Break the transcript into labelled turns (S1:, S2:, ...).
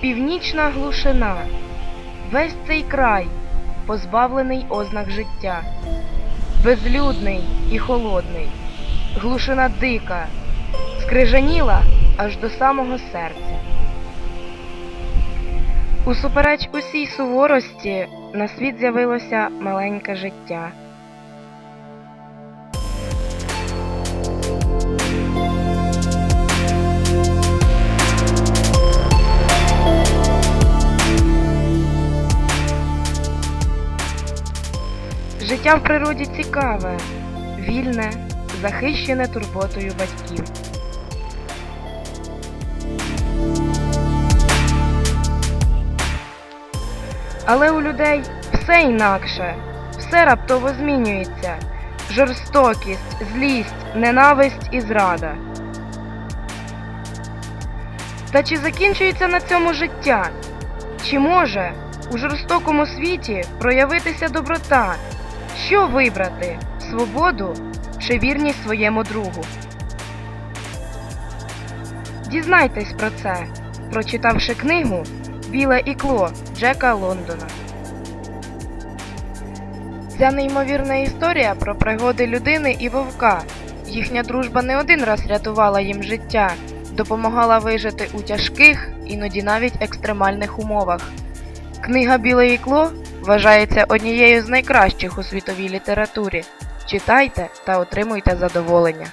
S1: Північна глушина. Весь цей край, позбавлений ознак життя. Безлюдний і холодний. Глушина дика, скрижаніла аж до самого серця. Усупереч усій суворості на світ з'явилося маленьке життя. Життя в природі цікаве, вільне, захищене турботою батьків. Але у людей все інакше, все раптово змінюється. Жорстокість, злість, ненависть і зрада. Та чи закінчується на цьому життя? Чи може у жорстокому світі проявитися доброта? Що вибрати свободу чи вірність своєму другу? Дізнайтесь про це, прочитавши книгу Біле ікло Джека Лондона. Ця неймовірна історія про пригоди людини і вовка. Їхня дружба не один раз рятувала їм життя, допомагала вижити у тяжких, іноді навіть екстремальних умовах. Книга Біле ікло вважається однією з найкращих у світовій літературі. Читайте та отримуйте задоволення.